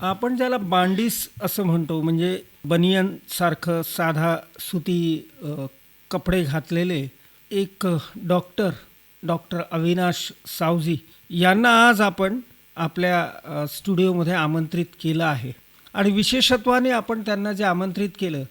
आपण ज्याला बांडीस असं म्हणतो म्हणजे बनियन सारखं साधा सुती कपडे घातलेले एक डॉक्टर डॉक्टर अविनाश सावजी यांना आज आपण आपल्या स्टुडिओमध्ये आमंत्रित केलं आहे. आणि विशेषत्वाने आपण त्यांना जे आमंत्रित केलं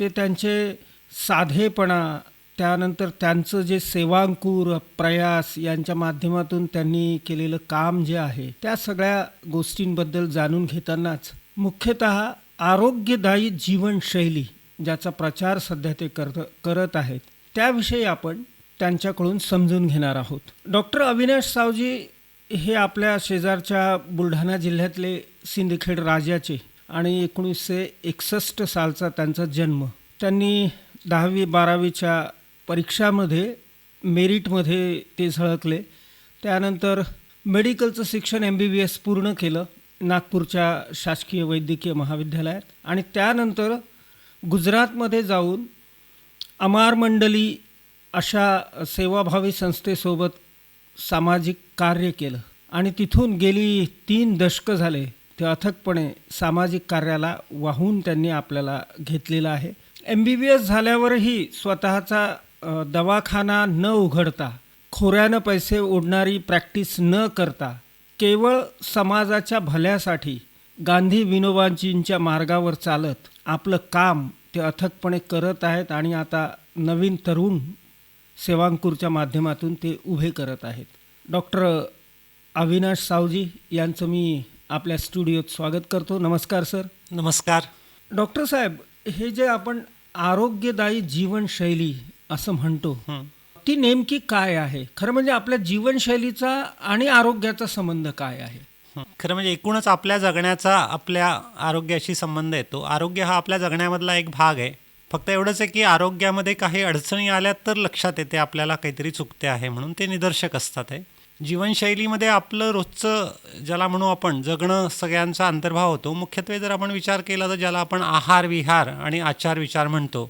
ते त्यांचे साधेपणा त्यानंतर त्यांचं जे सेवांकूर प्रयास यांच्या माध्यमातून त्यांनी केलेलं काम जे आहे त्या सगळ्या गोष्टींबद्दल जाणून घेतानाच मुख्यतः आरोग्यदायी जीवनशैली ज्याचा प्रचार सध्या ते करत करत आहेत त्याविषयी आपण त्यांच्याकडून समजून घेणार आहोत. डॉक्टर अविनाश सावजी हे आपल्या शेजारच्या बुलढाणा जिल्ह्यातले सिंदखेड राजाचे आणि एकोणीसशे एकसष्ट सालचा त्यांचा जन्म. त्यांनी दहावी बारावीच्या परीक्षामध्ये मेरिटमध्ये ते झळकले. त्यानंतर मेडिकलचं शिक्षण एम बी बी एस पूर्ण केलं नागपूरच्या शासकीय वैद्यकीय महाविद्यालयात. आणि त्यानंतर गुजरातमध्ये जाऊन अमार मंडली अशा सेवाभावी संस्थेसोबत सामाजिक कार्य केलं. आणि तिथून गेली तीन दशकं झाले ते अथकपणे सामाजिक कार्याला वाहून त्यांनी आपल्याला घेतलेलं आहे. एम बी बी एस झाल्यावरही स्वतःचा दवाखाना न उघडता खोऱ्यानं पैसे ओढणारी प्रॅक्टिस न करता केवळ समाजाच्या भल्यासाठी गांधी विनोबाजींच्या मार्गावर चालत आपलं काम ते अथकपणे करत आहेत आणि आता नवीन तरुण सेवांकूरच्या माध्यमातून ते उभे करत आहेत. डॉक्टर अविनाश सावजी यांचं मी आपल्या स्टुडिओत स्वागत करतो. नमस्कार सर. नमस्कार. डॉक्टर साहेब हे जे आपण आरोग्यदायी जीवनशैली असं म्हणतो. ती नेमकी काय आहे? खरं म्हणजे आपल्या जीवनशैलीचा आणि आरोग्याचा संबंध काय आहे. खरं म्हणजे एकूणच आपल्या जगण्याचा आपल्या आरोग्याशी संबंध येतो आरोग्य हा आपल्या जगण्यामधला एक भाग आहे. फक्त एवढंच आहे की आरोग्यामध्ये काही अडचणी आल्या तर लक्षात येते आपल्याला काहीतरी चुकते आहे म्हणून ते निदर्शक असतात आहे जीवनशैलीमध्ये आपलं रोजचं ज्याला म्हणू आपण जगणं सगळ्यांचा अंतर्भाव होतो. मुख्यत्वे जर आपण विचार केला तर ज्याला आपण आहार विहार आणि आचार विचार म्हणतो.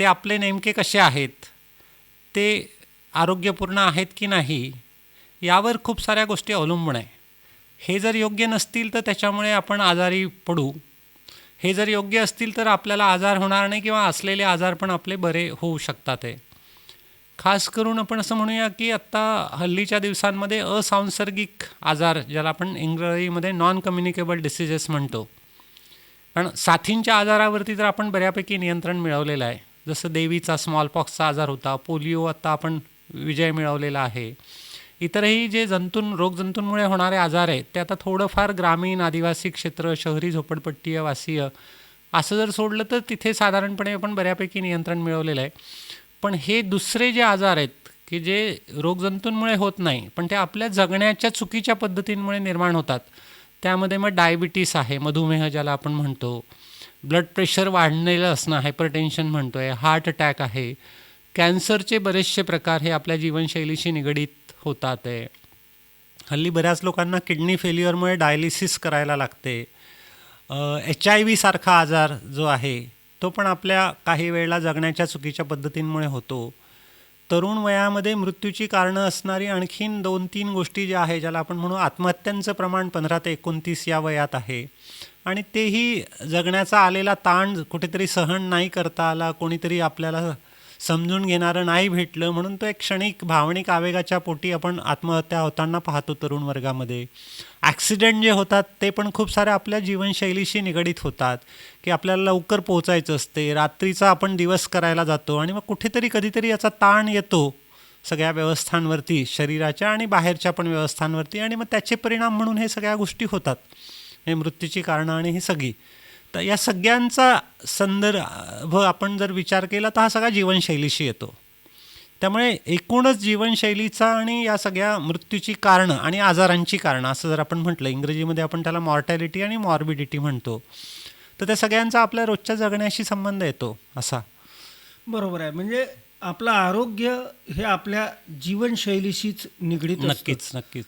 ते आपले नेमके कसे आहेत? ते आरोग्यपूर्ण आहेत की नाही? यावर खूप साऱ्या गोष्टी अवलंबून आहे. हे जर योग्य नसतील तर त्याच्यामुळे आपण आजारी पडू. हे जर योग्य असतील तर आपल्याला आजार होणार नाही किंवा असलेले आजार पण आपले बरे होऊ शकतात आहे खास करून आपण असं म्हणूया की आत्ता हल्लीच्या दिवसांमध्ये असांसर्गिक आजार ज्याला आपण इंग्रजीमध्ये नॉन कम्युनिकेबल डिसिजेस म्हणतो. कारण साथींच्या आजारावरती तर आपण बऱ्यापैकी नियंत्रण मिळवलेलं आहे. जसं देवीचा स्मॉलपॉक्सचा आजार होता पोलिओ आत्ता आपण विजय मिळवलेला आहे. इतरही जे जंतूं रोगजंतूंमुळे होणारे आजार आहेत ते आता थोडंफार ग्रामीण आदिवासी क्षेत्र शहरी झोपडपट्टीय वासीय असं जर सोडलं तर तिथे साधारणपणे आपण बऱ्यापैकी नियंत्रण मिळवलेलं आहे. पण हे दुसरे जे आजार आहेत की जे रोगजंतूंमुळे होत नाही पण ते आपल्या जगण्याच्या चुकीच्या पद्धतींमुळे निर्माण होतात त्यामध्ये मग डायबिटीस आहे मधुमेह ज्याला आपण म्हणतो. ब्लड प्रेशर वाढलेलं असणं हायपरटेन्शन म्हणतो आहे हार्ट अटॅक आहे कॅन्सरचे बरेचसे प्रकार हे आपल्या जीवनशैलीशी निगडीत होतात आहे. हल्ली बऱ्याच लोकांना किडनी फेल्युअरमुळे डायलिसिस करायला लागते. एच आय व्ही सारखा आजार जो आहे तो पण आपल्या काही वेळेला जगण्याच्या चुकीच्या पद्धतींमुळे होतो. तरुण वयामध्ये मृत्यूची कारणं असणारी आणखीन दोन तीन गोष्टी ज्या आहे ज्याला आपण म्हणू आत्महत्यांचं प्रमाण पंधरा ते एकोणतीस या वयात आहे. आणि तेही जगण्याचा आलेला ताण कुठेतरी सहन नाही करता आला कोणीतरी आपल्याला समजून घेणारं नाही भेटलं म्हणून तो एक क्षणिक भावनिक आवेगाच्या पोटी आपण आत्महत्या होताना पाहतो तरुण वर्गामध्ये. ॲक्सिडेंट जे होतात ते पण खूप साऱ्या आपल्या जीवनशैलीशी निगडीत होतात की आपल्याला लवकर पोहोचायचं असते रात्रीचा आपण दिवस करायला जातो आणि मग कुठेतरी कधीतरी याचा ताण येतो सगळ्या व्यवस्थांवरती शरीराच्या आणि बाहेरच्या पण व्यवस्थांवरती आणि मग त्याचे परिणाम म्हणून हे सगळ्या गोष्टी होतात. हे मृत्यूची कारणं आणि ही सगळी. तर या सगळ्यांचा संदर्भ आपण जर विचार केला तर हा सगळा जीवनशैलीशी येतो. त्यामुळे एकूणच जीवनशैलीचा आणि या सगळ्या मृत्यूची कारणं आणि आजारांची कारणं असं जर आपण म्हटलं इंग्रजीमध्ये आपण त्याला मॉर्टॅलिटी आणि मॉर्बिडिटी म्हणतो तर त्या सगळ्यांचा आपल्या रोजच्या जगण्याशी संबंध येतो असा. बरोबर आहे. म्हणजे आपलं आरोग्य हे आपल्या जीवनशैलीशीच निगडीत. नक्कीच नक्कीच.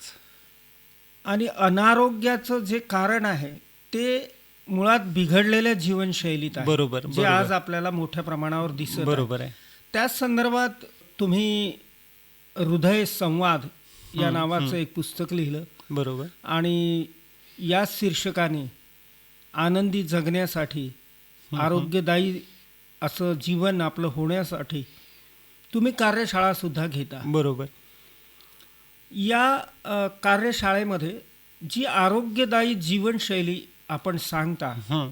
आणि अनारोग्याचं जे कारण आहे ते मुळात बिघडलेल्या जीवनशैलीत आहे. बरोबर, जे. आज आपल्याला मोठ्या प्रमाणावर दिसत. बरोबर आहे. त्याच संदर्भात तुम्ही हृदय संवाद या नावाचं एक पुस्तक लिहिलं. बरोबर. आणि या शीर्षकाने आनंदी जगण्यासाठी आरोग्यदायी असं जीवन आपलं होण्यासाठी तुम्ही कार्यशाळासुद्धा घेता. बरोबर. या कार्यशाळेमध्ये जी आरोग्यदायी जीवनशैली आपण सांगता हं.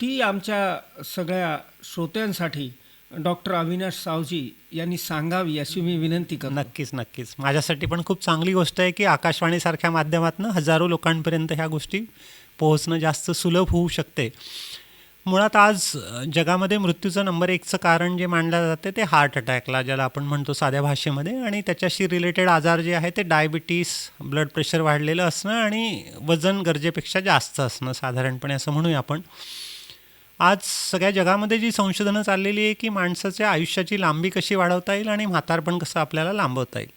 ती आमच्या सगळ्या श्रोत्यांसाठी डॉक्टर अविनाश सावजी यांनी सांगावी अशी मी विनंती करतो. नक्कीच नक्कीच. माझ्यासाठी पण खूप चांगली गोष्ट आहे की आकाशवाणीसारख्या माध्यमातून हजारो लोकांपर्यंत ह्या गोष्टी पोहोचणं जास्त सुलभ होऊ शकते. मुळात आज जगामध्ये मृत्यूचं नंबर एकचं कारण जे मानलं जाते ते हार्ट अटॅकला ज्याला आपण म्हणतो साध्या भाषेमध्ये. आणि त्याच्याशी रिलेटेड आजार जे आहे ते डायबिटीस ब्लड प्रेशर वाढलेलं असणं आणि वजन गरजेपेक्षा जास्त असणं साधारणपणे असं म्हणूया आपण. आज सगळ्या जगामध्ये जी संशोधनं चाललेली आहे की माणसाच्या आयुष्याची लांबी कशी वाढवता येईल आणि म्हातारपण कसं आपल्याला लांबवता येईल.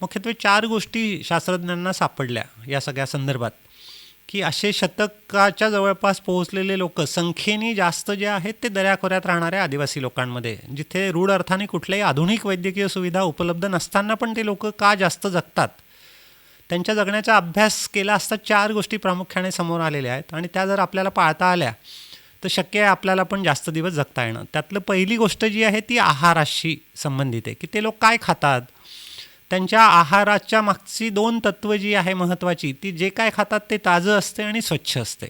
मुख्यत्वे चार गोष्टी शास्त्रज्ञांना सापडल्या या सगळ्या संदर्भात. की असे शतकाच्या जवळपास पोहोचलेले लोक संख्येने जास्त जे आहेत ते दऱ्याखोऱ्यात राहणाऱ्या आदिवासी लोकांमध्ये जिथे रूढ अर्थाने कुठल्याही आधुनिक वैद्यकीय सुविधा उपलब्ध नसताना पण ते लोक का जास्त जगतात? त्यांच्या जगण्याचा अभ्यास केला असता चार गोष्टी प्रामुख्याने समोर आलेल्या आहेत आणि त्या जर आपल्याला पाळता आल्या तर शक्य आहे आपल्याला पण जास्त दिवस जगता येणं. त्यातलं पहिली गोष्ट जी आहे ती आहाराशी संबंधित आहे की ते लोक काय खातात? त्यांच्या आहाराच्या मागची दोन तत्त्व जी आहे महत्त्वाची ती जे काय खातात ते ताजं असते आणि स्वच्छ असते.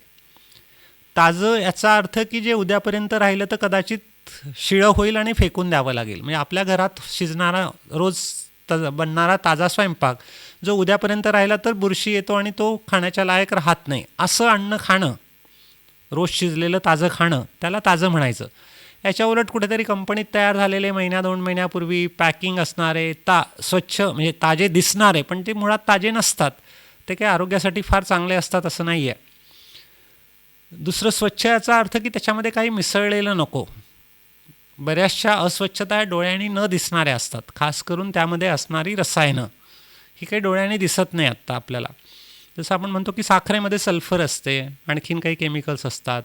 ताजं याचा अर्थ की जे उद्यापर्यंत राहिलं तर कदाचित शिळं होईल आणि फेकून द्यावं लागेल. म्हणजे आपल्या घरात शिजणारा रोज त बनणारा ताजा स्वयंपाक जो उद्यापर्यंत राहिला तर बुरशी येतो आणि तो खाण्याच्या लायक राहत नाही. असं अन्न खाणं रोज शिजलेलं ताजं खाणं त्याला ताजं म्हणायचं. याच्या उलट कुठेतरी कंपनीत तयार झालेले महिन्या दोन महिन्यापूर्वी पॅकिंग असणारे ता स्वच्छ म्हणजे ताजे दिसणारे पण ते मुळात ताजे नसतात. ते काही आरोग्यासाठी फार चांगले असतात असं नाही आहे दुसरं स्वच्छ याचा अर्थ की त्याच्यामध्ये काही मिसळलेलं नको. बऱ्याचशा अस्वच्छता डोळ्यांनी न दिसणाऱ्या असतात. खास करून त्यामध्ये असणारी रसायनं. ही काही डोळ्यांनी दिसत नाही आत्ता आपल्याला. जसं आपण म्हणतो की साखरेमध्ये सल्फर असते आणखीन काही केमिकल्स असतात.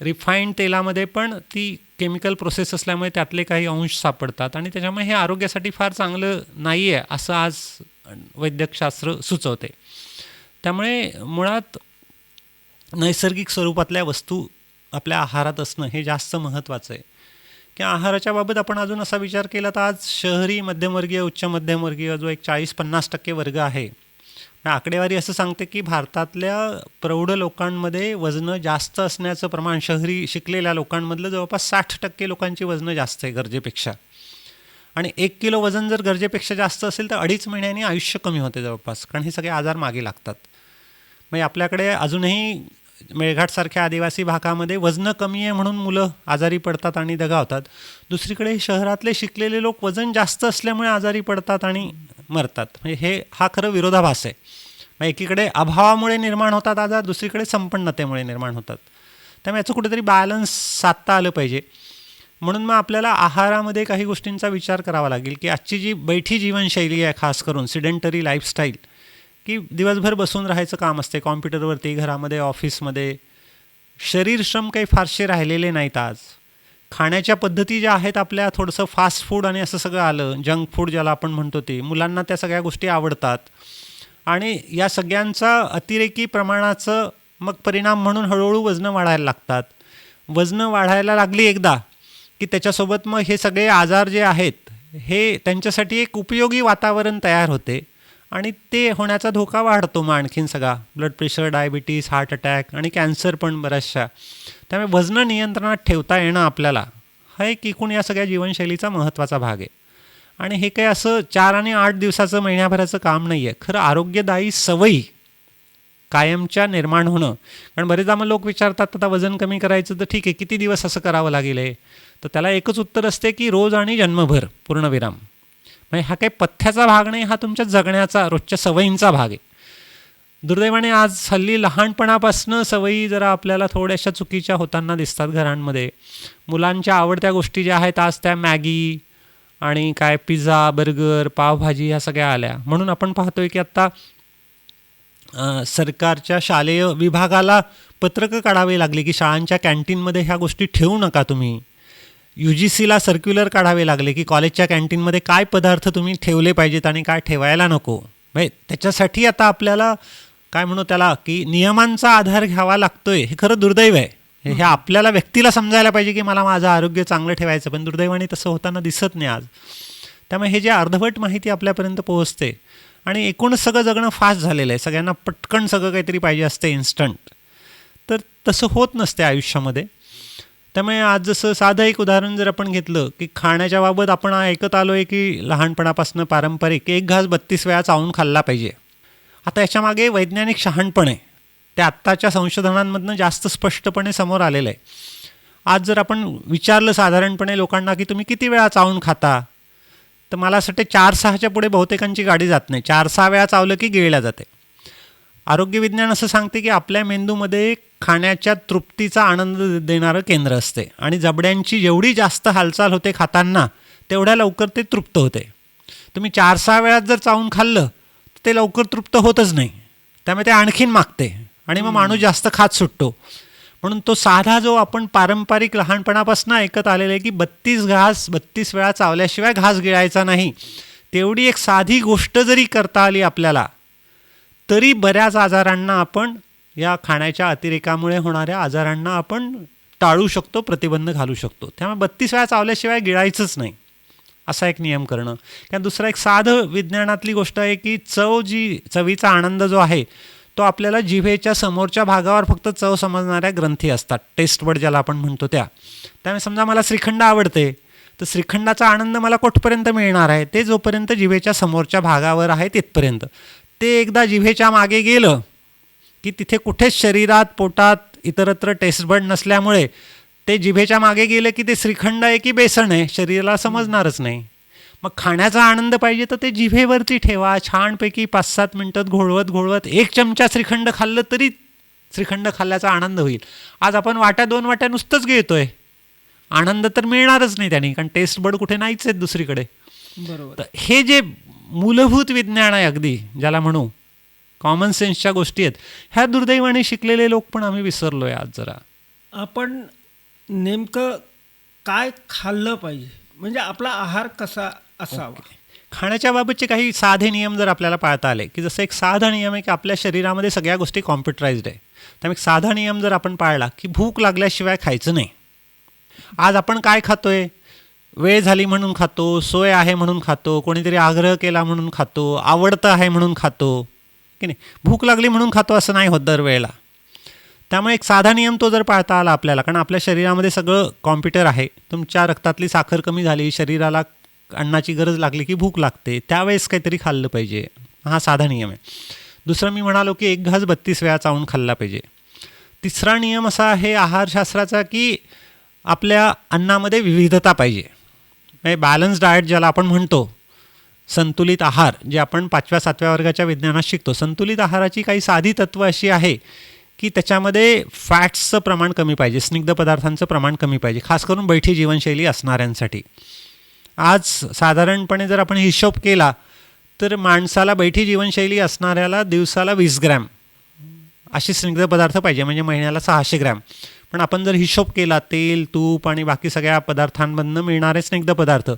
रिफाईंड तेलामध्ये पण ती केमिकल प्रोसेस असल्यामुळे त्यातले काही अंश सापडतात आणि त्याच्यामुळे हे आरोग्यासाठी फार चांगलं नाही आहे असं आज वैद्यकशास्त्र सुचवते. त्यामुळे मुळात नैसर्गिक स्वरूपातल्या वस्तू आपल्या आहारात असणं हे जास्त महत्त्वाचं आहे. की आहाराच्या बाबत आपण अजून असा विचार केला तर आज शहरी मध्यमवर्गीय उच्च मध्यमवर्गीय जो एक चाळीस पन्नास टक्के वर्ग आहे आकडेवारी असं सांगते की भारतातल्या प्रौढ लोकांमध्ये वजनं जास्त असण्याचं प्रमाण शहरी शिकलेल्या लोकांमधलं जवळपास साठ टक्के लोकांची वजनं जास्त आहे गरजेपेक्षा. आणि एक किलो वजन जर गरजेपेक्षा जास्त असेल तर अडीच महिन्यांनी आयुष्य कमी होते जवळपास कारण हे सगळे आजार मागे लागतात. म्हणजे आपल्याकडे अजूनही मेळघाटसारख्या आदिवासी भागामध्ये वजनं कमी आहे म्हणून मुलं आजारी पडतात आणि दगावतात. दुसरीकडे शहरातले शिकलेले लोक वजन जास्त असल्यामुळे आजारी पडतात आणि मरतात. म्हणजे हे हा खरं विरोधाभास आहे. मग एकीकडे अभावामुळे निर्माण होतात आजार दुसरीकडे संपन्नतेमुळे निर्माण होतात. त्यामुळे याचं कुठेतरी बॅलन्स साधता आलं पाहिजे. म्हणून मग आपल्याला आहारामध्ये काही गोष्टींचा विचार करावा लागेल की आजची जी बैठी जीवनशैली आहे खास करून सिडेंटरी लाईफस्टाईल की दिवसभर बसून राहायचं काम असते कॉम्प्युटरवरती घरामध्ये ऑफिसमध्ये शरीरश्रम काही फारसे राहिलेले नाहीत आज. खाण्याच्या पद्धती ज्या आहेत आपल्या थोडंसं फास्ट फूड आणि असं सगळं आलं जंक फूड ज्याला आपण म्हणतो ते मुलांना त्या सगळ्या गोष्टी आवडतात. आणि या सगळ्यांचा अतिरेकी प्रमाणाचं मग परिणाम म्हणून हळूहळू वजनं वाढायला लागतात. वजनं वाढायला लागली एकदा की त्याच्यासोबत मग हे सगळे आजार जे आहेत हे त्यांच्यासाठी एक उपयोगी वातावरण तयार होते. आणि ते होण्याचा धोका वाढतो मग आणखीन सगळा. Blood pressure diabetes heart attack आणि कॅन्सर पण बऱ्याचशा. त्यामुळे वजनं नियंत्रणात ठेवता येणं आपल्याला हा एक एकूण या सगळ्या जीवनशैलीचा महत्त्वाचा भाग आहे. आणि हे काही असं चार आणि आठ दिवसाचं महिन्याभराचं काम नाही आहे खरं आरोग्यदायी सवयी कायमच्या निर्माण होणं. कारण बरेचदा मग लोक विचारतात आता वजन कमी करायचं तर ठीक आहे किती दिवस असं करावं लागेल आहे तर त्याला एकच उत्तर असते की रोज आणि जन्मभर पूर्णविराम. म्हणजे हा काही पथ्याचा भाग नाही हा तुमच्या जगण्याचा रोजच्या सवयींचा भाग आहे. दुर्दैवाने आज हल्ली लहानपणापासून सवयी जरा आपल्याला थोड्याशा चुकीच्या होताना दिसतात घरांमध्ये. मुलांच्या आवडत्या गोष्टी ज्या आहेत आज त्या मॅगी आणि काय पिझ्झा बर्गर पावभाजी ह्या सगळ्या आल्या. म्हणून आपण पाहतोय की आत्ता सरकारच्या शालेय विभागाला पत्रकं काढावी लागली की शाळांच्या कॅन्टीनमध्ये ह्या गोष्टी ठेवू नका तुम्ही. यू जी सीला सर्क्युलर काढावे लागले की कॉलेजच्या कॅन्टीनमध्ये काय पदार्थ तुम्ही ठेवले पाहिजेत आणि काय ठेवायला नको? म्हणजे त्याच्यासाठी आता आपल्याला काय म्हणू त्याला की नियमांचा आधार घ्यावा लागतोय. हे खरं दुर्दैव आहे. हे आपल्याला व्यक्तीला समजायला पाहिजे की मला माझं आरोग्य चांगलं ठेवायचं पण दुर्दैवाने तसं होताना दिसत नाही आज. त्यामुळे हे जे अर्धवट माहिती आपल्यापर्यंत पोहोचते आणि एकूणच सगळं जगणं फास्ट झालेलं आहे. सगळ्यांना पटकन सगळं काहीतरी पाहिजे असते इन्स्टंट तर तसं होत नसते आयुष्यामध्ये. त्यामुळे आज जसं साधं एक उदाहरण जर आपण घेतलं की खाण्याच्या बाबत आपण ऐकत आलो आहे की लहानपणापासून पारंपरिक एक घास बत्तीस वेळा चावून खाल्ला पाहिजे. आता याच्यामागे वैज्ञानिक शहाणपण आहे ते आत्ताच्या संशोधनांमधनं जास्त स्पष्टपणे समोर आलेलं आहे आज जर आपण विचारलं साधारणपणे लोकांना की तुम्ही किती वेळा चावून खाता तर मला असं वाटते चार सहाच्या पुढे बहुतेकांची गाडी जात नाही. चार सहा वेळा चावलं की गिळल्या जाते. आरोग्य विज्ञान असं सांगते की आपल्या मेंदूमध्ये खाण्याच्या तृप्तीचा आनंद देणारं केंद्र असते. आणि जबड्यांची जेवढी जास्त हालचाल होते खाताना तेवढ्या लवकर ते तृप्त होते. तुम्ही चार सहा वेळात जर चावून खाल्लं तर ते लवकर तृप्त होतच नाही. त्यामुळे ते आणखीन मागते. आणि मग माणूस जास्त खात सुटतो. म्हणून तो साधा जो आपण पारंपरिक लहानपणापासून ऐकत आलेला आहे की बत्तीस घास बत्तीस वेळा चावल्याशिवाय घास गिळायचा नाही तेवढी एक साधी गोष्ट जरी करता आली आपल्याला तरी बऱ्याच आजारांना आपण या खाण्याच्या अतिरेकामुळे होणाऱ्या आजारांना आपण टाळू शकतो प्रतिबंध घालू शकतो. त्यामुळे बत्तीस वेळा चावल्याशिवाय गिळायचंच नाही. असा एक नियम करणं. किंवा दुसरा एक साधं विज्ञानातली गोष्ट आहे की चव जी चवीचा आनंद जो आहे तो आपल्याला जिभेच्या समोरच्या भागावर फक्त चव समजणाऱ्या ग्रंथी असतात. टेस्ट बड ज्याला आपण म्हणतो त्या. त्यामुळे समजा मला श्रीखंड आवडते तर श्रीखंडाचा आनंद मला कुठपर्यंत मिळणार आहे? ते जोपर्यंत जिभेच्या समोरच्या भागावर आहे तिथपर्यंत. ते एकदा जिभेच्या मागे गेलं की तिथे कुठेच शरीरात पोटात इतरत्र टेस्टबड नसल्यामुळे ते जिभेच्या मागे गेलं की ते श्रीखंड आहे की बेसन आहे शरीराला समजणारच नाही. मग खाण्याचा आनंद पाहिजे तर ते जिभेवरती ठेवा. छानपैकी पाच सात मिनटात घोळवत घोळवत एक चमचा श्रीखंड खाल्लं तरी श्रीखंड खाल्ल्याचा आनंद होईल. आज आपण वाट्या दोन वाट्या नुसतंच घेतोय. आनंद तर मिळणारच नाही त्याने कारण टेस्ट बड कुठे नाहीच आहेत दुसरीकडे. बरोबर. हे जे मूलभूत विज्ञान आहे अगदी ज्याला म्हणू कॉमन सेन्सच्या गोष्टी आहेत. ह्या दुर्दैवाने शिकलेले लोक पण आम्ही विसरलो आहे आज जरा. आपण नेमकं काय खाल्लं पाहिजे? म्हणजे आपला आहार कसा असावा? खाण्याच्या बाबतचे काही साधे नियम जर आपल्याला पाळता आले की जसं एक साधा नियम आहे की आपल्या शरीरामध्ये सगळ्या गोष्टी कॉम्प्युटराइज्ड आहे. त्यामुळे एक साधा नियम जर आपण पाळला की भूक लागल्याशिवाय खायचं नाही. आज आपण काय खातोय? वेळ झाली म्हणून खातो सोय आहे म्हणून खातो कोणीतरी आग्रह केला म्हणून खातो आवडतं आहे म्हणून खातो. की नाही? भूक लागली म्हणून खातो असं नाही होत दरवेळेला. त्यामुळे एक साधा नियम तो जर पाळता आला आपल्याला कारण आपल्या शरीरामध्ये सगळं कॉम्प्युटर आहे तुमच्या रक्तातली साखर कमी झाली शरीराला अन्नाची गरज लागली की भूक लागते त्यावेळेस काहीतरी खाल्लं पाहिजे. हा साधा नियम आहे. दुसरं मी म्हणालो की एक घास बत्तीस वेळा चावून खाल्ला पाहिजे. तिसरा नियम असा आहे आहारशास्त्राचा की आपल्या अन्नामध्ये विविधता पाहिजे. म्हणजे बॅलन्स डाएट ज्याला आपण म्हणतो संतुलित आहार जे आपण पाचव्या सातव्या वर्गाच्या विज्ञानात शिकतो. संतुलित आहाराची काही साधी तत्त्व अशी आहे की त्याच्यामध्ये फॅट्सचं प्रमाण कमी पाहिजे स्निग्ध पदार्थांचं प्रमाण कमी पाहिजे खास करून बैठी जीवनशैली असणाऱ्यांसाठी. आज साधारणपणे जर आपण हिशोब केला तर माणसाला बैठी जीवनशैली असणाऱ्याला दिवसाला वीस ग्रॅम असे स्निग्ध पदार्थ पाहिजे म्हणजे महिन्याला सहाशे ग्रॅम. पण आपण जर हिशोब केला तेल तूप आणि बाकी सगळ्या पदार्थांमधनं मिळणारे स्निग्ध पदार्थ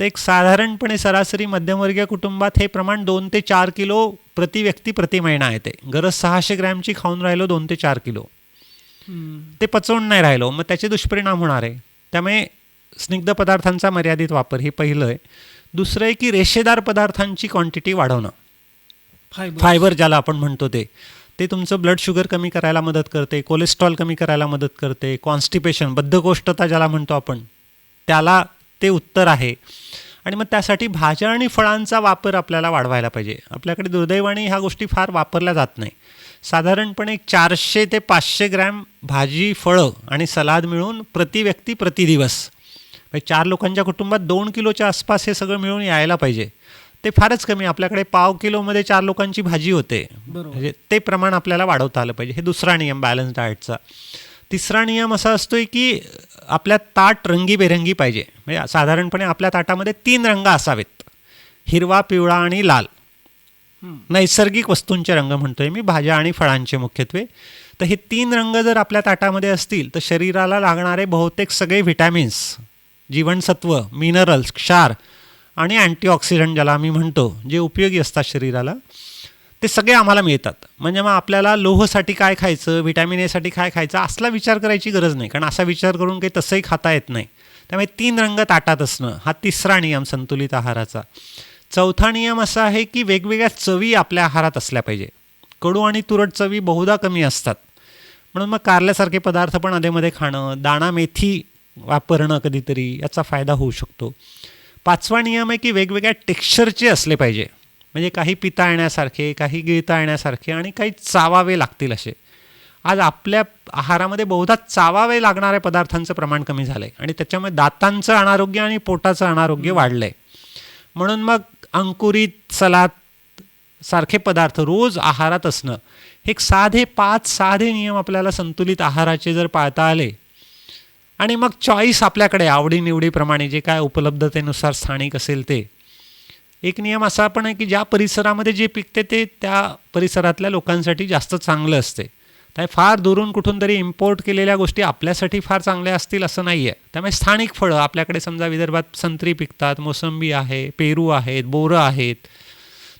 तर एक साधारणपणे सरासरी मध्यमवर्गीय कुटुंबात हे प्रमाण दोन ते चार किलो प्रति व्यक्ती प्रति महिना येते गरज सहाशे ग्रॅमची खाऊन राहिलो दोन ते चार किलो. ते पचवून नाही राहिलो मग त्याचे दुष्परिणाम होणार आहे. त्यामुळे स्निग्ध पदार्थांचा मर्यादित वापर हे पहिलं आहे. दुसरं आहे की रेषेदार पदार्थांची क्वांटिटी वाढवणं. फायबर फायबर ज्याला आपण म्हणतो ते. ते तुमचं ब्लड शुगर कमी करायला मदत करते कोलेस्ट्रॉल कमी करायला मदत करते कॉन्स्टिपेशन बद्धकोष्ठता ज्याला म्हणतो आपण त्याला ते उत्तर आहे. आणि मग त्यासाठी भाज्या आणि फळांचा वापर आपल्याला वाढवायला पाहिजे. आपल्याकडे दुर्दैवाने ह्या गोष्टी फार वापरल्या जात नाही. साधारणपणे चारशे ते पाचशे ग्रॅम भाजी फळं आणि सलाद मिळून प्रति व्यक्ती प्रति दिवस. म्हणजे चार लोकांच्या कुटुंबात दोन किलोच्या आसपास हे सगळं मिळून यायला पाहिजे. ते फारच कमी. आपल्याकडे पाव किलोमध्ये चार लोकांची भाजी होते. बरोबर. म्हणजे ते प्रमाण आपल्याला वाढवता आलं पाहिजे. हे दुसरा नियम बॅलन्स डाएटचा तिसरा नियम असा असतोय की आपल्या ताट रंगीबेरंगी पाहिजे. म्हणजे साधारणपणे आपल्या ताटामध्ये तीन रंग असावेत. हिरवा पिवळा आणि लाल. नैसर्गिक वस्तूंचे रंग म्हणतोय मी भाज्या आणि फळांचे मुख्यत्वे. तर हे तीन रंग जर आपल्या ताटामध्ये असतील तर शरीराला लागणारे बहुतेक सगळे व्हिटॅमिन्स जीवनसत्व मिनरल्स क्षार आणि अँटीऑक्सिडंट ज्याला आम्ही म्हणतो जे उपयोगी असतात शरीराला ते सगळे आम्हाला मिळतात. म्हणजे मग आपल्याला लोहसाठी काय खायचं व्हिटॅमिन एसाठी काय खायचं असला विचार करायची गरज नाही. कारण असा विचार करून काही तसंही खाता येत नाही. त्यामुळे तीन रंग ताटात असणं हा तिसरा नियम संतुलित आहाराचा. चौथा नियम असा आहे की वेगवेगळ्या चवी आपल्या आहारात असल्या पाहिजे. कडू आणि तुरट चवी बहुधा कमी असतात. म्हणून मग कारल्यासारखे पदार्थ पण अधेमध्ये खाणं दाणा मेथी वापरणं कधीतरी याचा फायदा होऊ शकतो. पाचवा नियम आहे की वेगवेगळ्या टेक्स्चरचे असले पाहिजे. म्हणजे काही पिता येण्यासारखे काही गिळता येण्यासारखे आणि काही चावावे लागतील असे. आज आपल्या आहारामध्ये बहुधा चावावे लागणाऱ्या पदार्थांचं प्रमाण कमी झालं आहे आणि त्याच्यामुळे दातांचं अनारोग्य आणि पोटाचं अनारोग्य वाढलं आहे म्हणून मग अंकुरित सलाद सारखे पदार्थ रोज आहारात असणं हे एक साधे पाच साधे नियम आपल्याला संतुलित आहाराचे जर पाळता आले आणि मग चॉईस आपल्याकडे आवडीनिवडीप्रमाणे जे काय उपलब्धतेनुसार स्थानिक असेल ते एक नियम असा पण आहे की ज्या परिसरामध्ये जे पिकते ते त्या परिसरातल्या लोकांसाठी जास्त चांगलं असते. त्या फार दुरून कुठून तरी इम्पोर्ट केलेल्या गोष्टी आपल्यासाठी फार चांगल्या असतील असं नाही आहे त्यामुळे स्थानिक फळं आपल्याकडे समजा विदर्भात संत्री पिकतात मोसंबी आहे पेरू आहेत बोरं आहेत.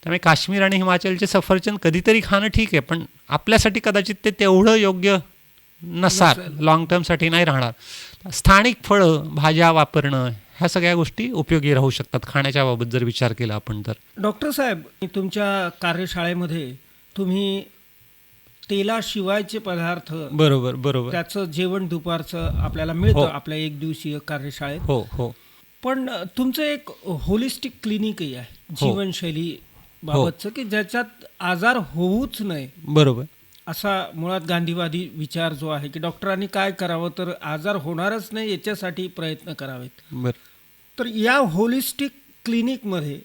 त्यामुळे काश्मीर आणि हिमाचलचे सफरचंद कधीतरी खाणं ठीक आहे पण आपल्यासाठी कदाचित ते तेवढं योग्य नसार लॉंग टर्मसाठी नाही राहणार. स्थानिक फळं भाज्या वापरणं ह्या सगळ्या गोष्टी उपयोगी राहू शकतात. खाण्याच्या बाबत जर विचार केला आपण तर. डॉक्टर साहेब तुमच्या कार्यशाळेमध्ये तुम्ही तेलाशिवायचे पदार्थ बरोबर बरोबर. त्याचं जेवण दुपारचं आपल्याला मिळतं हो. आपल्या एक दिवसीय कार्यशाळेत. हो हो. पण तुमचं एक होलिस्टिक क्लिनिकही आहे. हो. जीवनशैली बाबतचं की ज्याच्यात आजार होऊच नये. बरोबर. असा मुळात गांधीवादी विचार जो आहे की डॉक्टरांनी काय करावं तर आजार होणारच नाही याच्यासाठी प्रयत्न करावेत. बरं. तर या होलिस्टिक क्लिनिकमध्ये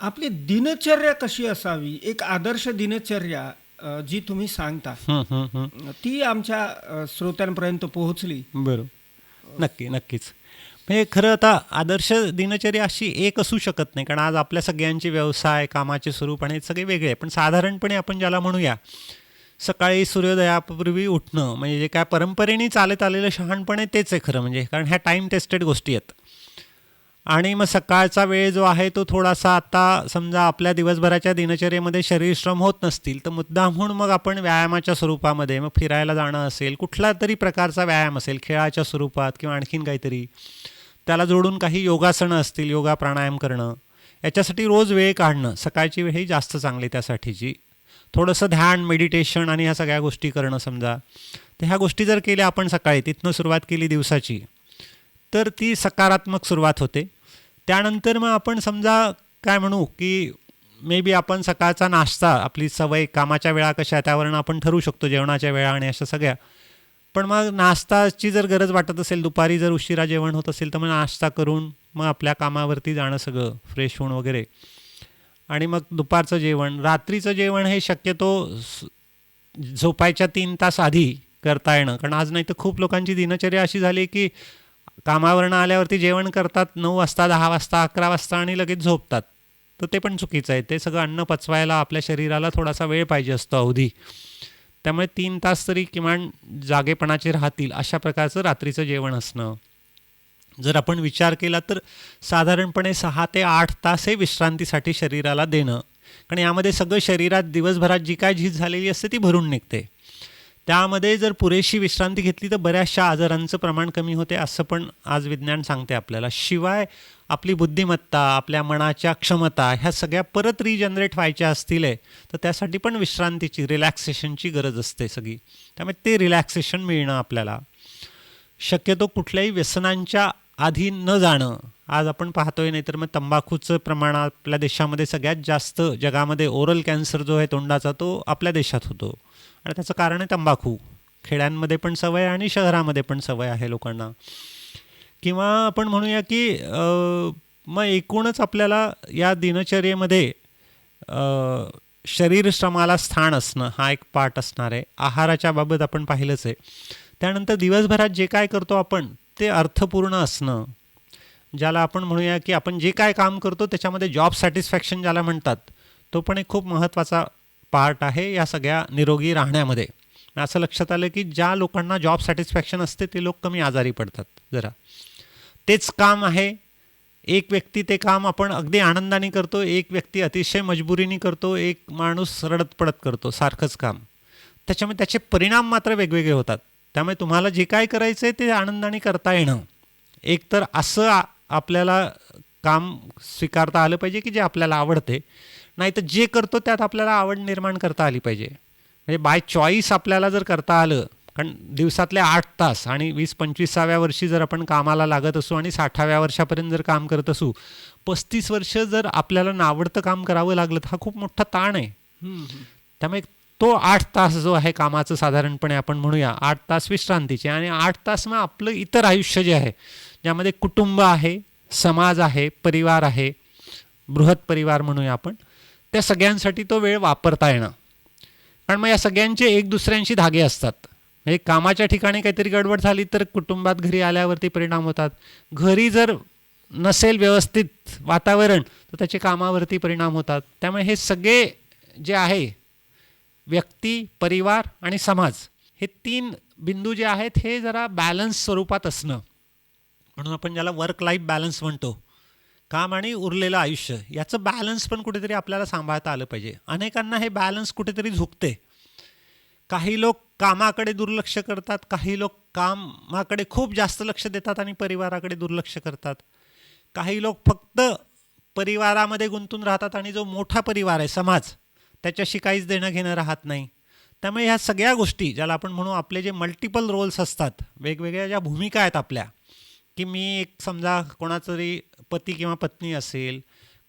आपली दिनचर्या कशी असावी? एक आदर्श दिनचर्या जी तुम्ही सांगता. ती आमच्या श्रोत्यांपर्यंत पोहोचली. बरोबर नक्की नक्कीच. म्हणजे खरं आता आदर्श दिनचर्या अशी एक असू शकत नाही कारण आज आपल्या सगळ्यांचे व्यवसाय कामाचे स्वरूप आणि सगळे वेगळे. आहे पण साधारणपणे आपण ज्याला म्हणूया सकाळी सूर्योदयापूर्वी उठणं म्हणजे जे काय परंपरेने चालत आलेलं शहाणपण आहे तेच आहे खरं म्हणजे कारण ह्या टाईम टेस्टेड गोष्टी आहेत. आणि मग सकाळचा वेळ जो आहे तो थोडासा आता समजा आपल्या दिवसभराच्या दिनचर्येमध्ये शरीरश्रम होत नसतील तर मुद्दामहून मग आपण व्यायामाच्या स्वरूपामध्ये मग फिरायला जाणं असेल कुठला तरी प्रकारचा व्यायाम असेल खेळाच्या स्वरूपात किंवा आणखीन काहीतरी त्याला जोडून काही योगासनं असतील योगा प्राणायाम करणं याच्यासाठी रोज वेळ काढणं सकाळची वेळ ही जास्त चांगली त्यासाठीची. थोडंसं ध्यान मेडिटेशन आणि ह्या सगळ्या गोष्टी करणं समजा. तर ह्या गोष्टी जर केल्या आपण सकाळी तिथनं सुरुवात केली दिवसाची तर ती सकारात्मक सुरुवात होते. त्यानंतर मग आपण समजा काय म्हणू की मे बी आपण सकाळचा नाश्ता आपली सवय कामाच्या वेळा कशा त्यावरून आपण ठरवू शकतो जेवणाच्या वेळा आणि अशा सगळ्या. पण मग नाश्ताची जर गरज वाटत असेल दुपारी जर उशिरा जेवण होत असेल तर मग नाश्ता करून मग आपल्या कामावरती जाणं सगळं फ्रेश होऊन वगैरे. आणि मग दुपारचं जेवण रात्रीचं जेवण हे शक्यतो झोपायच्या तीन तास आधी करता येणं. कारण आज नाही तर खूप लोकांची दिनचर्या अशी झाली की कामावरनं आल्यावरती जेवण करतात नऊ वाजता दहा वाजता अकरा वाजता आणि लगेच झोपतात. तर ते पण चुकीचं आहे. ते सगळं अन्न पचवायला आपल्या शरीराला थोडासा वेळ पाहिजे असतो अवधी. त्यामुळे तीन तास तरी किमान जागेपणाचे राहतील अशा प्रकारचं रात्रीचं जेवण असणं. जर आपण विचार केला तर साधारणपणे सहा ते आठ तास हे विश्रांतीसाठी शरीराला देणं. कारण यामध्ये सगळं शरीरात दिवसभरात जी काय झीज झालेली असते ती भरून निघते. त्यामध्ये जर पुरेशी विश्रांती घेतली तर बऱ्याचशा आजारांचं प्रमाण कमी होते असं पण आज विज्ञान सांगते आपल्याला. शिवाय आपली बुद्धिमत्ता आपल्या मनाच्या क्षमता ह्या सगळ्या परत रिजनरेट व्हायच्या असतील तर त्यासाठी पण विश्रांतीची रिलॅक्सेशनची गरज असते सगळी. त्यामुळे ते रिलॅक्सेशन मिळणं आपल्याला. शक्यतो कुठल्याही व्यसनांच्या आधी न जाणं. आज आपण पाहतोय नाही तर मग तंबाखूचं प्रमाण आपल्या देशामध्ये सगळ्यात जास्त जगामध्ये ओरल कॅन्सर जो आहे तोंडाचा तो आपल्या देशात होतो. आणि त्याचं कारण आहे तंबाखू. खेड्यांमध्ये पण सवय आहे आणि शहरामध्ये पण सवय आहे लोकांना. किंवा आपण म्हणूया की मग एकूणच आपल्याला या दिनचर्येमध्ये शरीर श्रमाला स्थान असणं हा एक पार्ट असणार आहे. आहाराच्या बाबत आपण पाहिलंच आहे. त्यानंतर दिवसभरात जे काय करतो आपण ते अर्थपूर्ण असणं. ज्याला आपण म्हणूया की आपण जे काय काम करतो त्याच्यामध्ये जॉब सॅटिस्फॅक्शन ज्याला म्हणतात तो पण एक खूप महत्त्वाचा पार्ट आहे या सगळ्या निरोगी राहण्यामध्ये. असं लक्षात आलं की ज्या लोकांना जॉब सॅटिस्फॅक्शन असते ते लोक कमी आजारी पडतात जरा. तेच काम आहे. एक व्यक्ती ते काम आपण अगदी आनंदाने करतो एक व्यक्ती अतिशय मजबुरीने करतो एक माणूस रडत पडत करतो सारखंच काम. त्याच्यामुळे त्याचे परिणाम मात्र वेगवेगळे होतात. त्यामुळे तुम्हाला जे काय करायचं आहे ते आनंदाने करता येणं. एक तर असं आपल्याला काम स्वीकारता आलं पाहिजे की जे आपल्याला आवडते. नाही तर जे करतो त्यात आपल्याला आवड निर्माण करता आली पाहिजे. म्हणजे बाय चॉईस आपल्याला जर करता आलं कारण दिवसातले आठ तास आणि वीस पंचवीसाव्या वर्षी जर आपण कामाला लागत असू आणि साठाव्या वर्षापर्यंत जर काम करत असू पस्तीस वर्ष जर आपल्याला नावडतं काम करावं लागलं तर हा खूप मोठा ताण आहे. त्यामुळे तो आठ तास जो आहे कामाचं साधारणपणे आपण म्हणूया आठ तास विश्रांतीचे आणि आठ तास मग आपलं इतर आयुष्य जे आहे ज्यामध्ये कुटुंब आहे समाज आहे परिवार आहे बृहत परिवार म्हणूया आपण त्या सगळ्यांसाठी तो वेळ वापरता येणं. कारण मग या सगळ्यांचे एक दुसऱ्यांशी धागे असतात. म्हणजे कामाच्या ठिकाणी काहीतरी गडबड झाली तर कुटुंबात घरी आल्यावरती परिणाम होतात. घरी जर नसेल व्यवस्थित वातावरण तर त्याचे कामावरती परिणाम होतात. त्यामुळे हे सगळे जे आहे व्यक्ती परिवार आणि समाज हे तीन बिंदू जे आहेत हे जरा बॅलन्स स्वरूपात असणं. म्हणून आपण ज्याला वर्क लाईफ बॅलन्स म्हणतो काम आणि उरलेलं आयुष्य याचं बॅलन्स पण कुठेतरी आपल्याला सांभाळता आलं पाहिजे. अनेकांना हे बॅलन्स कुठेतरी झुकते. काही लोक कामाकडे दुर्लक्ष करतात काही लोक कामाकडे खूप जास्त लक्ष देतात आणि परिवाराकडे दुर्लक्ष करतात. काही लोक फक्त परिवारामध्ये गुंतून राहतात आणि जो मोठा परिवार आहे समाज त्याच्याशी काहीच देणं घेणं राहत नाही. त्यामुळे ह्या सगळ्या गोष्टी ज्याला आपण म्हणू आपले जे मल्टिपल रोल्स असतात वेगवेगळ्या ज्या भूमिका आहेत आपल्या की मी एक समजा कोणाचा तरी पती किंवा पत्नी असेल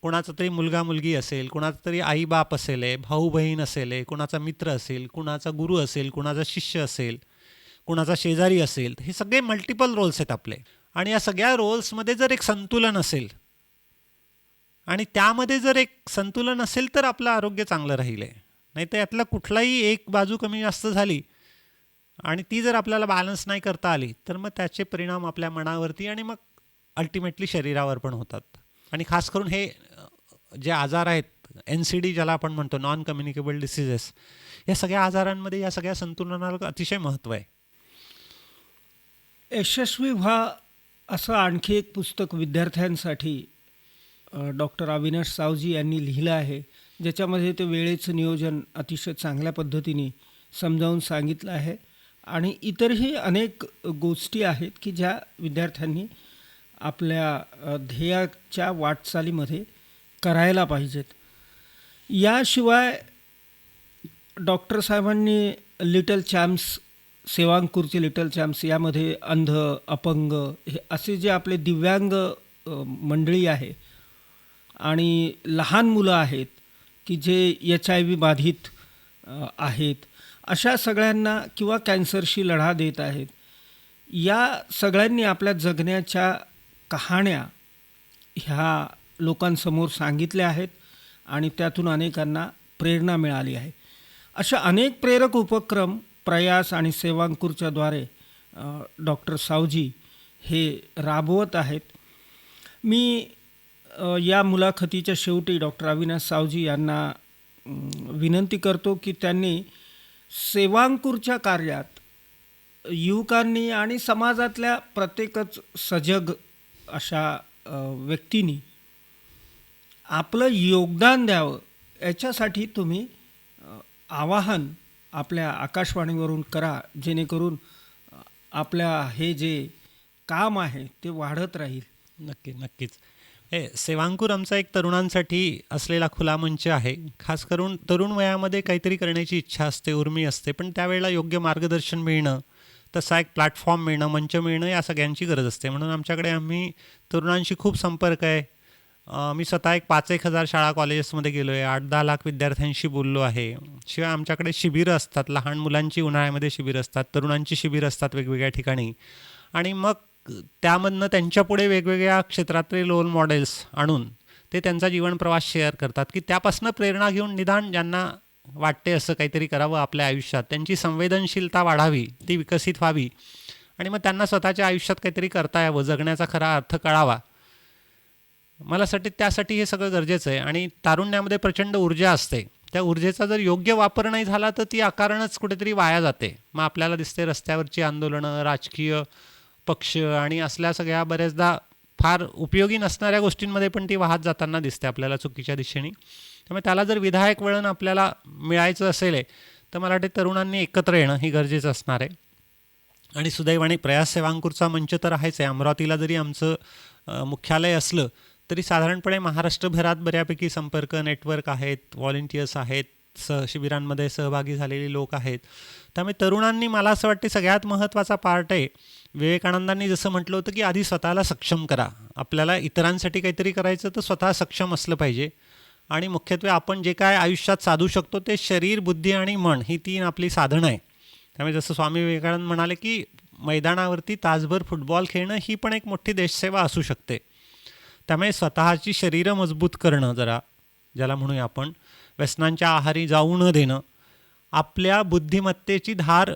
कोणाचा तरी मुलगा मुलगी असेल कोणाचा तरी आईबाप असेल आहे भाऊ बहीण असेल आहे कोणाचा मित्र असेल कुणाचा गुरु असेल कुणाचा शिष्य असेल कुणाचा शेजारी असेल हे सगळे मल्टिपल रोल्स आहेत आपले. आणि या सगळ्या रोल्समध्ये जर एक संतुलन असेल आणि त्यामध्ये जर एक संतुलन असेल तर आपलं आरोग्य चांगलं राहील आहे नाही तर यातला कुठलाही एक बाजू कमी जास्त झाली आणि ती जर आपल्याला बॅलन्स नाही करता आली तर मग त्याचे परिणाम आपल्या मनावरती आणि मग अल्टिमेटली शरीरावर पण होतात. आणि खास करून हे जे आजार आहेत एन सी डी ज्याला आपण म्हणतो नॉन कम्युनिकेबल डिसिजेस या सगळ्या आजारांमध्ये या सगळ्या संतुलनाला अतिशय महत्त्व आहे. यशस्वी व्हा असं आणखी एक पुस्तक विद्यार्थ्यांसाठी डॉक्टर अविनाश सावजी यांनी लिहिलं आहे ज्याच्यामध्ये ते वेळेचं नियोजन अतिशय चांगल्या पद्धतीने समजावून सांगितलं आहे. आणि इतरही अनेक गोष्टी आहेत की ज्या विद्यार्थ्यांनी आपल्या ध्येयाच्या वाटचालीमध्ये करायला पाहिजेत. याशिवाय डॉक्टर साहेबांनी लिटल चॅम्प्स सेवांकूरचे लिटल चॅम्प्स यामध्ये अंध अपंग हे असे जे आपले दिव्यांग मंडळी आहे आणि लहान मुलं आहेत की जे एच आय व्ही बाधित आहेत अशा सगळ्यांना किंवा कॅन्सरशी लढा देत आहेत. या सगळ्यांनी आपल्या जगण्याच्या कहाण्या ह्या लोकांसमोर सांगितल्या आहेत आणि त्यातून अनेकांना प्रेरणा मिळाली आहे. अशा अनेक प्रेरक उपक्रम प्रयास आणि सेवांकूरच्याद्वारे डॉक्टर सावजी हे राबवत आहेत. मी या मुलाखतीच्या शेवटी डॉक्टर अविनाश सावजी यांना विनंती करतो की त्यांनी सेवांकूरच्या कार्यात युवकांनी आणि समाजातल्या प्रत्येकच सजग अशा व्यक्तीनी व्यक्तींनी आपलं योगदान द्यावं याच्यासाठी तुम्ही आवाहन आपल्या आकाशवाणीवरून करा जेणेकरून आपल्या हे जे काम आहे ते वाढत राहील. नक्की नक्कीच. हे सेवांकूर आमचा एक तरुणांसाठी असलेला खुला मंच आहे. खास करून तरुण वयामध्ये काहीतरी करण्याची इच्छा असते उर्मी असते पण त्यावेळेला योग्य मार्गदर्शन मिळणं तसा एक प्लॅटफॉर्म मिळणं मंच मिळणं या सगळ्यांची गरज असते. म्हणून आमच्याकडे आम्ही तरुणांशी खूप संपर्क आहे. मी स्वतः एक पाच एक हजार शाळा कॉलेजेसमध्ये गेलो आहे आठ दहा लाख विद्यार्थ्यांशी बोललो आहे. शिवाय आमच्याकडे शिबिरं असतात लहान मुलांची उन्हाळ्यामध्ये शिबिरं असतात तरुणांची शिबिरं असतात वेगवेगळ्या ठिकाणी. आणि मग त्यामधनं त्यांच्यापुढे वेगवेगळ्या क्षेत्रातले रोल मॉडेल्स आणून ते त्यांचा जीवनप्रवास शेअर करतात. की त्यापासून प्रेरणा घेऊन निदान ज्यांना वाटते असं काहीतरी करावं आपल्या आयुष्यात त्यांची संवेदनशीलता वाढावी ती विकसित व्हावी. आणि मग त्यांना स्वतःच्या आयुष्यात काहीतरी करता यावं जगण्याचा खरा अर्थ कळावा. मला असं त्यासाठी हे सगळं गरजेचं आहे. आणि तारुण्यामध्ये प्रचंड ऊर्जा असते. त्या ऊर्जेचा जर योग्य वापर नाही झाला तर ती आकारणच कुठेतरी वाया जाते. मग आपल्याला दिसते रस्त्यावरची आंदोलनं राजकीय पक्ष आणि असल्या सगळ्या बऱ्याचदा फार उपयोगी नसणाऱ्या गोष्टींमध्ये पण ती वाहत जाताना दिसते आपल्याला चुकीच्या दिशेने. त्यामुळे त्याला जर विधायक वळण आपल्याला मिळायचं असेल आहे, तर मला वाटते तरुणांनी एकत्र येणं ही गरजेचं असणार आहे. आणि सुदैवाने प्रयास सेवांकूरचा मंच तर आहेच आहे. अमरावतीला जरी आमचं मुख्यालय असलं तरी साधारणपणे महाराष्ट्रभरात बऱ्यापैकी संपर्क नेटवर्क आहेत व्हॉलेंटियर्स आहेत सह शिबिरांमध्ये सहभागी झालेली लोक आहेत. त्यामुळे तरुणांनी मला असं वाटते सगळ्यात महत्त्वाचा पार्ट आहे विवेकानंदांनी जसं म्हटलं होतं की आधी स्वतःला सक्षम करा. आपल्याला इतरांसाठी काहीतरी करायचं तर स्वतः सक्षम असलं पाहिजे. आणि मुख्यत्वे आपण जे काय आयुष्यात साधू शकतो ते शरीर बुद्धी आणि मन ही तीन आपली साधनं आहे त्यामुळे जसं स्वामी विवेकानंद म्हणाले की मैदानावरती तासभर फुटबॉल खेळणं ही पण एक मोठी देशसेवा असू शकते. त्यामुळे स्वतःची शरीरं मजबूत करणं जरा ज्याला म्हणूया आपण व्यसनांच्या आहारी जाऊ न देणं आपल्या बुद्धिमत्तेची धार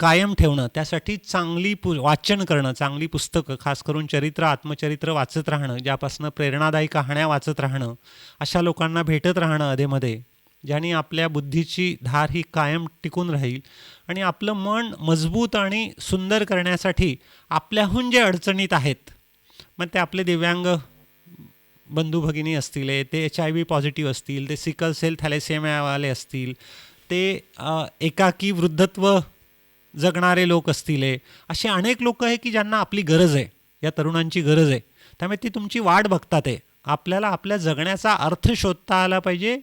कायम ठेवणं त्यासाठी चांगली पु वाचन करणं चांगली पुस्तकं खास करून चरित्र आत्मचरित्र वाचत राहणं ज्यापासून प्रेरणादायी कहाण्या वाचत राहणं अशा लोकांना भेटत राहणं अधेमध्ये ज्याने आपल्या बुद्धीची धार ही कायम टिकून राहील आणि आपलं मन मजबूत आणि सुंदर करण्यासाठी आपल्याहून जे अडचणीत आहेत मग ते आपले दिव्यांग बंधू भगिनी असतील ते एच आय व्ही पॉझिटिव्ह असतील ते सिकल सेल थॅलेसेमियावाले असतील ते एकाकी वृद्धत्व जगणारे लोक असतील असे अनेक लोक आहे की ज्यांना आपली गरज आहे या तरुणांची गरज आहे. त्यामुळे ती तुमची वाट बघतात आहे. आपल्याला आपल्या जगण्याचा अर्थ शोधता आला पाहिजे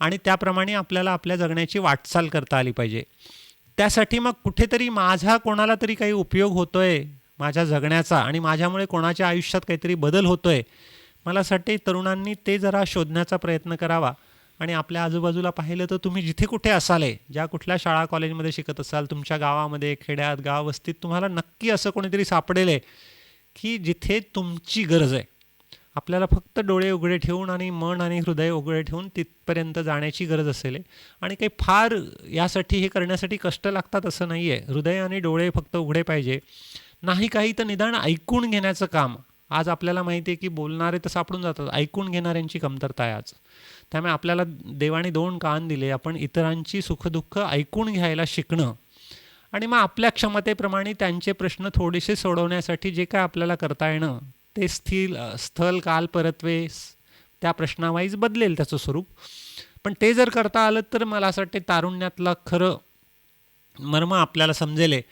आणि त्याप्रमाणे आपल्याला आपल्या जगण्याची वाटचाल करता आली पाहिजे. त्यासाठी मग कुठेतरी माझा कोणाला तरी काही उपयोग होतोय माझ्या जगण्याचा आणि माझ्यामुळे कोणाच्या आयुष्यात काहीतरी बदल होतोय मला असं वाटते तरुणांनी ते जरा शोधण्याचा प्रयत्न करावा. आणि आपल्या आजूबाजूला पाहिलं तर तुम्ही जिथे कुठे असाल आहे, ज्या कुठल्या शाळा कॉलेजमध्ये शिकत असाल तुमच्या गावामध्ये खेड्यात गाव वस्तीत तुम्हाला नक्की असं कोणीतरी सापडेल आहे की जिथे तुमची गरज आहे. आपल्याला फक्त डोळे उघडे ठेवून आणि मन आणि हृदय उघडे ठेवून तिथपर्यंत जाण्याची गरज असेल आणि काही फार यासाठी हे करण्यासाठी कष्ट लागतात असं नाही आहे हृदय आणि डोळे फक्त उघडे पाहिजे. नाही काही तर निदान ऐकून घेण्याचं काम. आज आपल्याला माहिती आहे की बोलणारे तर सापडून जातात. ऐकून घेणाऱ्यांची कमतरता आहे आज. त्यामुळे आपल्याला देवाने दोन कान दिले. आपण इतरांची सुखदुःख ऐकून घ्यायला शिकणं. आणि मग आपल्या क्षमतेप्रमाणे त्यांचे प्रश्न थोडेसे सोडवण्यासाठी जे काय आपल्याला करता येणं ते स्थिल स्थल काल परत्वे त्या प्रश्नावाईज बदलेल त्याचं स्वरूप. पण ते जर करता आलं तर मला असं वाटते तारुण्यातला खरं मर्म आपल्याला समजेल आहे.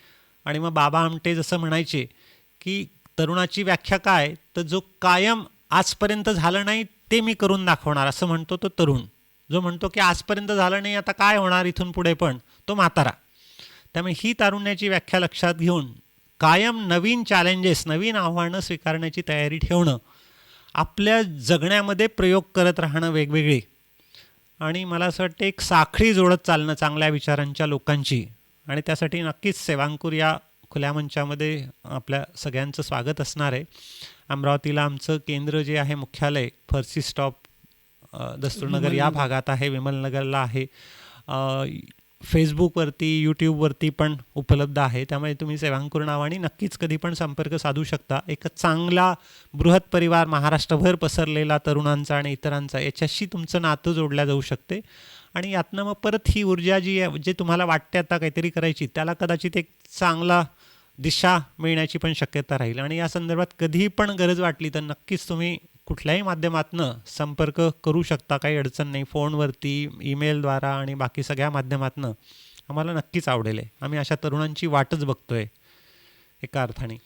आणि मग बाबा आमटे जसं म्हणायचे की तरुणाची व्याख्या काय? तर जो कायम आजपर्यंत झालं नाही ते मी करून दाखवणार असं म्हणतो तो तरुण. जो म्हणतो की आजपर्यंत झालं नाही आता काय होणार इथून पुढे पण? तो म्हातारा. त्यामुळे ही तारुण्याची व्याख्या लक्षात घेऊन कायम नवीन चॅलेंजेस नवीन आव्हानं स्वीकारण्याची तयारी ठेवणं आपल्या जगण्यामध्ये प्रयोग करत राहणं वेगवेगळे. आणि मला असं वाटतं एक साखळी जोडत चालणं चांगल्या विचारांच्या लोकांची. आणि त्यासाठी नक्कीच सेवांकूर या खुल्या मंचामध्ये आपल्या सगळ्यांचं स्वागत असणार आहे. अमरावतीला आमचं केंद्र जे आहे मुख्यालय फरसी स्टॉप दस्तूरनगर या भागात आहे विमलनगरला आहे. फेसबुकवरती यूट्यूबवरती पण उपलब्ध आहे. त्यामुळे तुम्ही सेवांकूर नावाने नक्कीच कधी पण संपर्क साधू शकता. एक चांगला बृहत परिवार महाराष्ट्रभर पसरलेला तरुणांचा आणि इतरांचा याच्याशी तुमचं नातं जोडल्या जाऊ शकते. आणि यातनं मग परत ही ऊर्जा जी आहे जे तुम्हाला वाटते आता काहीतरी करायची त्याला कदाचित एक चांगला दिशा मिळण्याची पण शक्यता राहील. आणि या संदर्भात कधीही पण गरज वाटली तर नक्कीच तुम्ही कुठल्याही माध्यमातनं संपर्क करू शकता. काही अडचण नाही. फोनवरती ईमेलद्वारा आणि बाकी सगळ्या माध्यमातनं आम्हाला नक्कीच आवडेल आहे. आम्ही अशा तरुणांची वाटच बघतोय एका अर्थाने.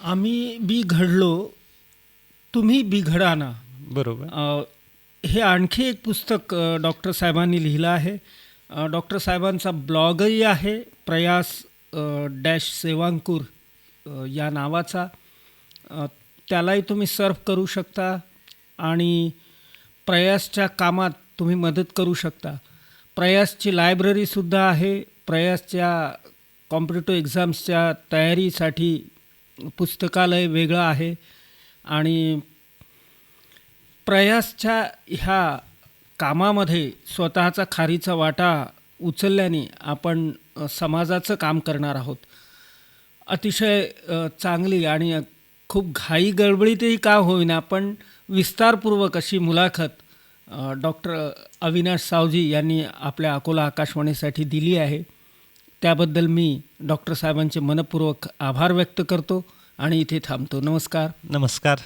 आम्ही बी घडलो तुम्ही बिघडा ना. बरोबर. हे आणखी एक पुस्तक डॉक्टर साहेबांनी लिहिलं आहे. डॉक्टर साहेबांचा ब्लॉगही आहे प्रयास डॅश सेवांकूर या नावाचा. त्यालाही तुम्ही सर्फ करू शकता आणि प्रयासच्या कामात तुम्ही मदत करू शकता. प्रयासची लायब्ररीसुद्धा आहे. प्रयासच्या कॉम्पिटेटिव्ह एक्झाम्सच्या तयारीसाठी पुस्तकालय वेगळं आहे आणि प्रयासच्या ह्या कामामध्ये स्वतःचा खारीचा वाटा उचलल्याने आपण समाजाचं काम करणार आहोत. अतिशय चांगली आणि खूप घाई गडबडीतही का होईना पण विस्तारपूर्वक अशी मुलाखत डॉक्टर अविनाश सावजी यांनी आपल्या अकोला आकाशवाणीसाठी दिली आहे. त्याबद्दल मी डॉक्टर साहेबांचे मनपूर्वक आभार व्यक्त करतो आणि इथे थांबतो. नमस्कार. नमस्कार.